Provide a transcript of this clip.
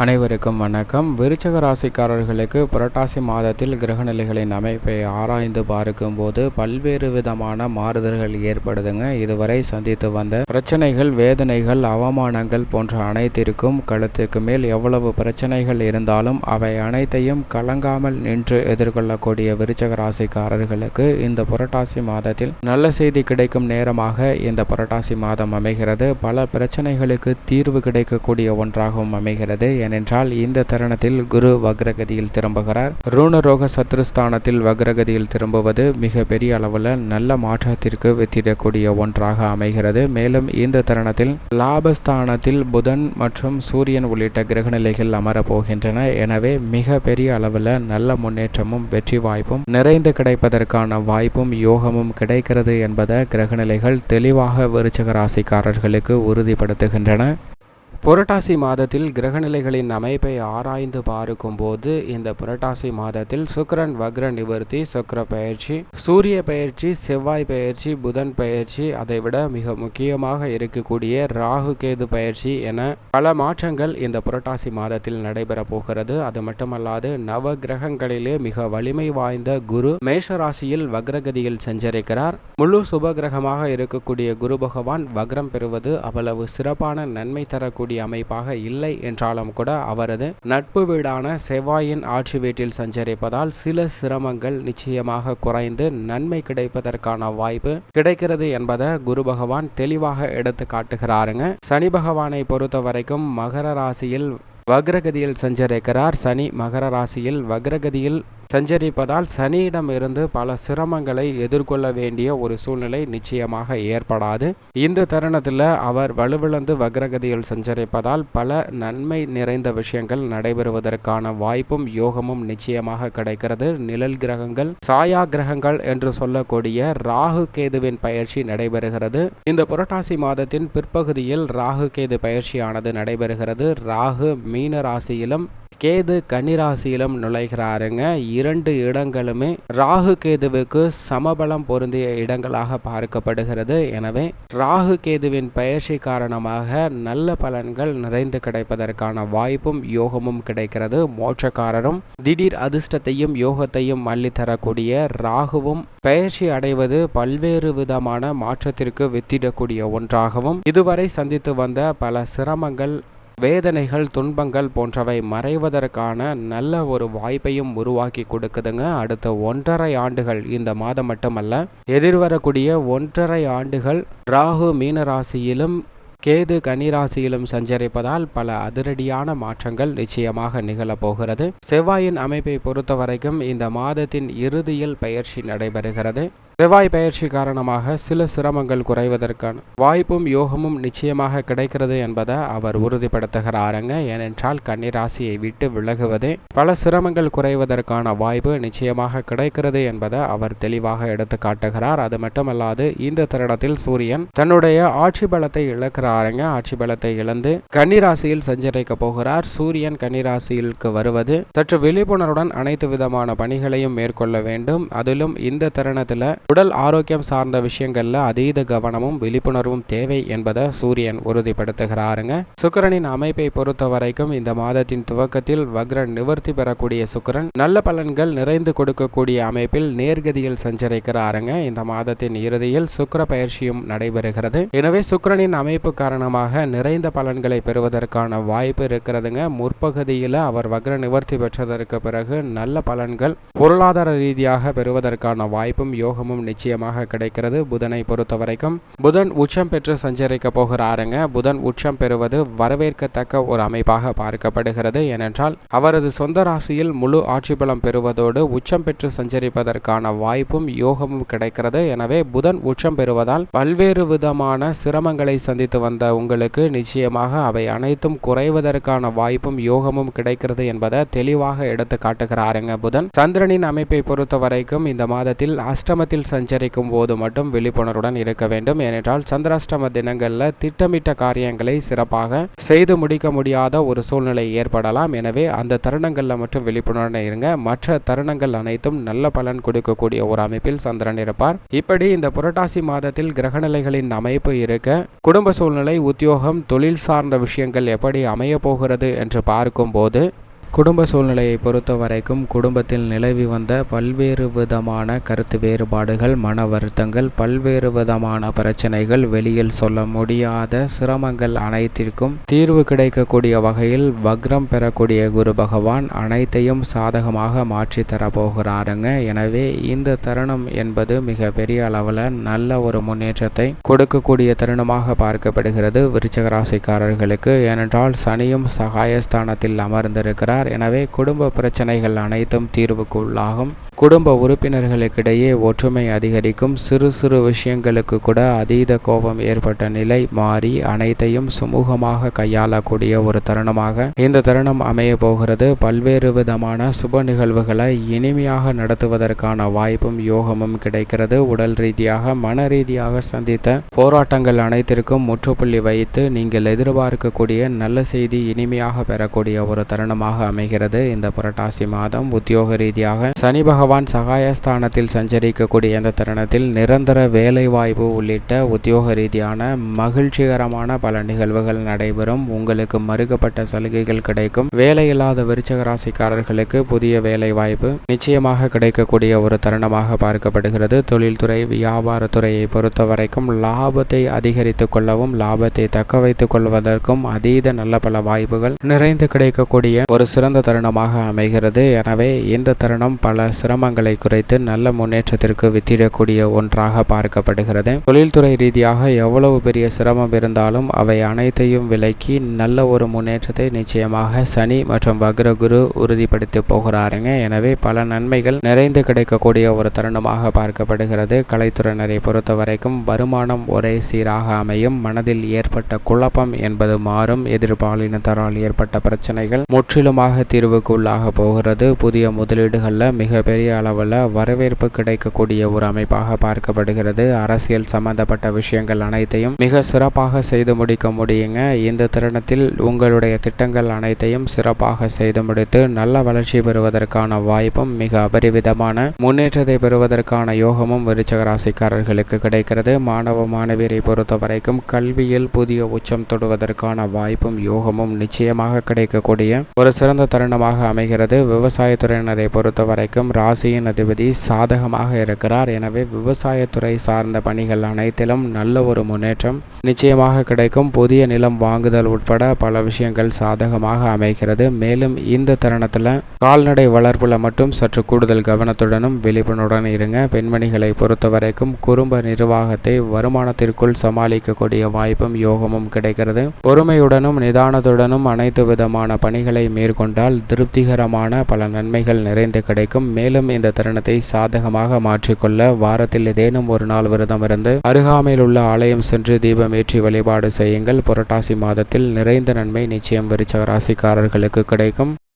அனைவருக்கும் வணக்கம். விருச்சக ராசிக்காரர்களுக்கு புரட்டாசி மாதத்தில் கிரகநிலைகளின் அமைப்பை ஆராய்ந்து பார்க்கும்போது பல்வேறு விதமான மாறுதல்கள் ஏற்படுதுங்க. இதுவரை சந்தித்து வந்த பிரச்சனைகள் வேதனைகள் அவமானங்கள் போன்ற அனைத்திற்கும் கழுத்துக்கு மேல் எவ்வளவு பிரச்சனைகள் இருந்தாலும் அவை அனைத்தையும் கலங்காமல் நின்று எதிர்கொள்ளக்கூடிய விருச்சக ராசிக்காரர்களுக்கு இந்த புரட்டாசி மாதத்தில் நல்ல செய்தி கிடைக்கும் நேரமாக இந்த புரட்டாசி மாதம் அமைகிறது. பல பிரச்சனைகளுக்கு தீர்வு கிடைக்கக்கூடிய ஒன்றாகவும் அமைகிறது. ஏனென்றால் இந்த தருணத்தில் குரு வக்ரகதியில் திரும்புகிறார். ரூணரோக சத்ருஸ்தானத்தில் வக்ரகதியில் திரும்புவது மிக பெரிய அளவில் நல்ல மாற்றத்திற்கு வித்திடக்கூடிய ஒன்றாக அமைகிறது. மேலும் இந்த தருணத்தில் லாபஸ்தானத்தில் புதன் மற்றும் சூரியன் உள்ளிட்ட கிரகநிலைகள் அமரப் போகின்றன எனவே மிக பெரிய அளவில் நல்ல முன்னேற்றமும் வெற்றி வாய்ப்பும் நிறைந்து கிடைப்பதற்கான வாய்ப்பும் யோகமும் கிடைக்கிறது என்பதை கிரகநிலைகள் தெளிவாக விருச்சக ராசிக்காரர்களுக்கு உறுதிப்படுத்துகின்றன. புரட்டாசி மாதத்தில் கிரகநிலைகளின் அமைப்பை ஆராய்ந்து பார்க்கும்போது இந்த புரட்டாசி மாதத்தில் சுக்கரன் வக்ர நிவர்த்தி சுக்கிர பயிற்சி சூரிய பயிற்சி செவ்வாய் பயிற்சி புதன் பயிற்சி அதைவிட மிக முக்கியமாக இருக்கக்கூடிய ராகு கேது பயிற்சி என பல மாற்றங்கள் இந்த புரட்டாசி மாதத்தில் நடைபெற போகிறது. அது மட்டுமல்லாது நவ கிரகங்களிலே மிக வலிமை வாய்ந்த குரு மேஷராசியில் வக்ரகதியில் சஞ்சரிக்கிறார். முழு சுப கிரகமாக இருக்கக்கூடிய குரு பகவான் வக்ரம் பெறுவது அவ்வளவு சிறப்பான நன்மை தரக்கூடிய கூடிய அமைப்பாக இல்லை என்றாலும் கூட அவரது நட்பு வீடான செவ்வாயின் ஆட்சி வீட்டில் சஞ்சரிப்பதால் சில சிரமங்கள் நிச்சயமாக குறைந்து நன்மை கிடைப்பதற்கான வாய்ப்பு கிடைக்கிறது என்பதை குரு பகவான் தெளிவாக எடுத்து காட்டுகிறாருங்க. சனி பகவானை பொறுத்த வரைக்கும் மகர ராசியில் வக்ரகதியில் சஞ்சரிக்கிறார். சனி மகர ராசியில் வக்ரகதியில் சஞ்சரிப்பதால் சனியிடம் இருந்து பல சிரமங்களை எதிர்கொள்ள வேண்டிய ஒரு சூழ்நிலை நிச்சயமாக ஏற்படாது. இந்த தருணத்தில் அவர் வலுவிழந்து வக்ரகதியில் சஞ்சரிப்பதால் பல நன்மை நிறைந்த விஷயங்கள் நடைபெறுவதற்கான வாய்ப்பும் யோகமும் நிச்சயமாக கிடைக்கிறது. நிழல் கிரகங்கள் சாயா கிரகங்கள் என்று சொல்லக்கூடிய ராகு கேதுவின் பயிற்சி நடைபெறுகிறது. இந்த புரட்டாசி மாதத்தின் பிற்பகுதியில் ராகு கேது பயிற்சியானது நடைபெறுகிறது. ராகு மீன ராசியிலும் கேது கன்னிராசியிலும் நுழைகிறாருங்க. இரண்டு இடங்களுமே ராகு கேதுவுக்கு சமபலம் பொருந்திய இடங்களாக பார்க்கப்படுகிறது. எனவே ராகு கேதுவின் பயிற்சி காரணமாக நல்ல பலன்கள் நிறைந்து கிடைப்பதற்கான வாய்ப்பும் யோகமும் கிடைக்கிறது. மோட்சக்காரரும் திடீர் அதிர்ஷ்டத்தையும் யோகத்தையும் அள்ளித்தரக்கூடிய ராகுவும் பயிற்சி அடைவது பல்வேறு விதமான மாற்றத்திற்கு வித்திடக்கூடிய ஒன்றாகவும் இதுவரை சந்தித்து வந்த பல சிரமங்கள் வேதனைகள் துன்பங்கள் போன்றவை மறைவதற்கான நல்ல ஒரு வாய்ப்பையும் உருவாக்கி கொடுக்குதுங்க. அடுத்த ஒன்றரை ஆண்டுகள் இந்த மாதம் மட்டுமல்ல எதிர்வரக்கூடிய ஒன்றரை ஆண்டுகள் ராகு மீன ராசியிலும் கேது கன்னிராசியிலும் சஞ்சரிப்பதால் பல அதிரடியான மாற்றங்கள் நிச்சயமாக நிகழப்போகிறது. செவ்வாயின் அமைப்பை பொறுத்தவரைக்கும் இந்த மாதத்தின் இறுதியில் பயிற்சி நடைபெறுகிறது. செவ்வாய் பயிற்சி காரணமாக சில சிரமங்கள் குறைவதற்கான வாய்ப்பும் யோகமும் நிச்சயமாக கிடைக்கிறது என்பதை அவர் உறுதிப்படுத்துகிறாருங்க. ஏனென்றால் கன்னிராசியை விட்டு விலகுவதே பல சிரமங்கள் குறைவதற்கான வாய்ப்பு நிச்சயமாக கிடைக்கிறது என்பதை அவர் தெளிவாக எடுத்து காட்டுகிறார் அது மட்டுமல்லாது இந்த தருணத்தில் சூரியன் தன்னுடைய ஆட்சி பலத்தை இழக்கிறாருங்க ஆட்சி பலத்தை இழந்து கன்னிராசியில் சஞ்சரிக்க போகிறார். சூரியன் கன்னிராசியிற்கு வருவது சற்று விழிப்புணர்வுடன் அனைத்து விதமான பணிகளையும் மேற்கொள்ள வேண்டும். அதிலும் இந்த தருணத்தில் உடல் ஆரோக்கியம் சார்ந்த விஷயங்கள்ல அதீத கவனமும் விழிப்புணர்வும் தேவை என்பதை சூரியன் உறுதிப்படுத்துகிறாருங்க. சுக்கரனின் அமைப்பை பொறுத்த வரைக்கும் இந்த மாதத்தின் துவக்கத்தில் வக்ரன் நிவர்த்தி பெறக்கூடிய சுக்கரன் நல்ல பலன்கள் நிறைந்து கொடுக்கக்கூடிய அமைப்பில் நேர்கதியில் சஞ்சரிக்கிறாருங்க. இந்த மாதத்தின் இறுதியில் சுக்கர பயிற்சியும் நடைபெறுகிறது. எனவே சுக்கரனின் அமைப்பு காரணமாக நிறைந்த பலன்களை பெறுவதற்கான வாய்ப்பு இருக்கிறதுங்க. முற்பகுதியில் அவர் வக்ர நிவர்த்தி பெற்றதற்கு பிறகு நல்ல பலன்கள் பொருளாதார ரீதியாக பெறுவதற்கான வாய்ப்பும் யோகமும் நிச்சயமாக கிடைக்கிறது. புதனை பொறுத்த வரைக்கும் புதன் உச்சம் பெற்று சஞ்சரிக்க போகிறாருங்க. புதன் உச்சம் பெறுவது வரவேற்கத்தக்க ஒரு அமைப்பாக பார்க்கப்படுகிறது. ஏனென்றால் அவரது சொந்த ராசியில் முழு ஆட்சி பலம் பெறுவதோடு உச்சம் பெற்று சஞ்சரிப்பதற்கான வாய்ப்பும் யோகமும் கிடைக்கிறது. எனவே புதன் உச்சம் பெறுவதால் பல்வேறு விதமான சிரமங்களை சந்தித்து வந்த உங்களுக்கு நிச்சயமாக அவை அனைத்தும் குறைவதற்கான வாய்ப்பும் யோகமும் கிடைக்கிறது என்பதை தெளிவாக எடுத்து காட்டுகிறாருங்க புதன். சந்திரனின் அமைப்பை பொறுத்த வரைக்கும் இந்த மாதத்தில் அஷ்டமத்தில் சஞ்சரிக்கும் போது மட்டும் விழிப்புணர்வுடன் இருக்க வேண்டும். ஏனென்றால் சந்திராஷ்டம தினங்களில் திட்டமிட்ட காரியங்களை சிறப்பாக செய்து முடிக்க முடியாத ஒரு சூழ்நிலை ஏற்படலாம். எனவே அந்த தருணங்களில் மட்டும் விழிப்புணர்வுடன் இருங்க. மற்ற தருணங்கள் அனைத்தும் நல்ல பலன் கொடுக்கக்கூடிய ஒரு அமைப்பில் சந்திரன் இருப்பார். இப்படி இந்த புரட்டாசி மாதத்தில் கிரகநிலைகளின் அமைப்பு இருக்க குடும்ப சூழ்நிலை உத்தியோகம் தொழில் சார்ந்த விஷயங்கள் எப்படி அமையப்போகிறது என்று பார்க்கும்போது குடும்ப சூழ்நிலையை பொறுத்த வரைக்கும் குடும்பத்தில் நிலவி வந்த பல்வேறு விதமான கருத்து வேறுபாடுகள் மன வருத்தங்கள் பல்வேறு விதமான பிரச்சனைகள் வெளியில் சொல்ல முடியாத சிரமங்கள் அனைத்திற்கும் தீர்வு கிடைக்கக்கூடிய வகையில் வக்ரம் பெறக்கூடிய குரு பகவான் அனைத்தையும் சாதகமாக மாற்றி தரப்போகிறாருங்க. எனவே இந்த தருணம் என்பது மிக பெரிய அளவில் நல்ல ஒரு முன்னேற்றத்தை கொடுக்கக்கூடிய தருணமாக பார்க்கப்படுகிறது விருச்சக ராசிக்காரர்களுக்கு. ஏனென்றால் சனியும் சகாயஸ்தானத்தில் அமர்ந்திருக்கிறார். எனவே குடும்ப பிரச்சனைகள் அனைத்தும் தீர்வுக்கு உள்ளாகும் குடும்ப உறுப்பினர்களுக்கிடையே ஒற்றுமை அதிகரிக்கும். சிறு சிறு விஷயங்களுக்கு கூட அதீத கோபம் ஏற்பட்ட நிலை மாறி அனைத்தையும் சுமூகமாக கையாளக்கூடிய ஒரு தருணமாக இந்த தருணம் அமைய போகிறது. பல்வேறு விதமான சுப நிகழ்வுகளை இனிமையாக நடத்துவதற்கான வாய்ப்பும் யோகமும் கிடைக்கிறது. உடல் ரீதியாக மன ரீதியாக சந்தித்த போராட்டங்கள் அனைத்திற்கும் முற்றுப்புள்ளி வைத்து நீங்கள் எதிர்பார்க்கக்கூடிய நல்ல செய்தி இனிமையாக பெறக்கூடிய ஒரு தருணமாக அமைகிறது. இந்த புரட்டாசி மாதம் உத்தியோக ரீதியாக சனி பகவான் சகாயஸ்தானத்தில் சஞ்சரிக்கக்கூடிய இந்த தருணத்தில் நிரந்தர வேலை வாய்ப்பு உள்ளிட்ட உத்தியோக ரீதியான மகிழ்ச்சிகரமான பல நிகழ்வுகள் நடைபெறும். உங்களுக்கு மறுக்கப்பட்ட சலுகைகள் கிடைக்கும். வேலையில்லாத விருச்சக ராசிக்காரர்களுக்கு புதிய வேலை வாய்ப்பு நிச்சயமாக கிடைக்கக்கூடிய ஒரு தருணமாக பார்க்கப்படுகிறது. தொழில்துறை வியாபாரத்துறையை பொறுத்த வரைக்கும் லாபத்தை அதிகரித்துக் கொள்ளவும் லாபத்தை தக்க வைத்துக் கொள்வதற்கும் அதீத நல்ல பல வாய்ப்புகள் நிறைந்து கிடைக்கக்கூடிய ஒரு சிறந்த தருணமாக அமைகிறது. எனவே இந்த தருணம் பல சிரமங்களை குறைத்து நல்ல முன்னேற்றத்திற்கு வித்திடக்கூடிய ஒன்றாக பார்க்கப்படுகிறது. தொழில்துறை ரீதியாக எவ்வளவு பெரிய சிரமம் இருந்தாலும் அவை அனைத்தையும் விலக்கி நல்ல ஒரு முன்னேற்றத்தை நிச்சயமாக சனி மற்றும் வக்ரகுரு உறுதிப்படுத்தி போகிறாருங்க. எனவே பல நன்மைகள் நிறைந்து கிடைக்கக்கூடிய ஒரு தருணமாக பார்க்கப்படுகிறது. கலைத்துறையினரை பொறுத்த வரைக்கும் வருமானம் ஒரே சீராக அமையும். மனதில் ஏற்பட்ட குழப்பம் என்பது மாறும். எதிர்பாலினத்தரால் ஏற்பட்ட பிரச்சனைகள் முற்றிலுமாக தீர்வுக்கு உள்ளாக போகிறது. புதிய முதலீடுகளில் மிகப்பெரிய அளவில் வரவேற்பு கிடைக்கக்கூடிய ஒரு அமைப்பாக பார்க்கப்படுகிறது. அரசியல் சம்பந்தப்பட்ட விஷயங்கள் அனைத்தையும் மிக சிறப்பாக செய்து முடிக்க முடியுங்க. இந்த தருணத்தில் உங்களுடைய திட்டங்கள் அனைத்தையும் சிறப்பாக செய்து முடித்து நல்ல வளர்ச்சி பெறுவதற்கான வாய்ப்பும் மிக அபரிவிதமான முன்னேற்றத்தை பெறுவதற்கான யோகமும் விருச்சக ராசிக்காரர்களுக்கு கிடைக்கிறது. மாணவ மாணவியரை பொறுத்த வரைக்கும் கல்வியில் புதிய உச்சம் தொடுவதற்கான வாய்ப்பும் யோகமும் நிச்சயமாக கிடைக்கக்கூடிய ஒரு சிறந்த தருணமாக அமைகிறது. விவசாயத்துறையினரை பொறுத்த வரைக்கும் ராசியின் அதிபதி சாதகமாக இருக்கிறார். எனவே விவசாயத்துறை சார்ந்த பணிகள் அனைத்திலும் நல்ல ஒரு முன்னேற்றம் நிச்சயமாக கிடைக்கும். புதிய நிலம் வாங்குதல் உட்பட பல விஷயங்கள் சாதகமாக அமைகிறது. மேலும் இந்த தருணத்தில் கால்நடை வளர்ப்புல மட்டும் சற்று கூடுதல் கவனத்துடனும் விழிப்புணர்வுடன் இருங்க. பெண்மணிகளை பொறுத்த வரைக்கும் குடும்ப நிர்வாகத்தை வருமானத்திற்குள் சமாளிக்கக்கூடிய வாய்ப்பும் யோகமும் கிடைக்கிறது. பொறுமையுடனும் நிதானத்துடனும் அனைத்து விதமான பணிகளை கொண்டால் திருப்திகரமான பல நன்மைகள் நிறைந்து கிடைக்கும். மேலும் இந்த தருணத்தை சாதகமாக மாற்றிக்கொள்ள வாரத்தில் ஏதேனும் ஒரு நாள் விரதம் இருந்து அருகாமையில் உள்ள ஆலயம் சென்று தீபம் ஏற்றி வழிபாடு செய்யுங்கள். புரட்டாசி மாதத்தில் நிறைந்த நன்மை நிச்சயம் விருச்சக ராசிக்காரர்களுக்கு கிடைக்கும்.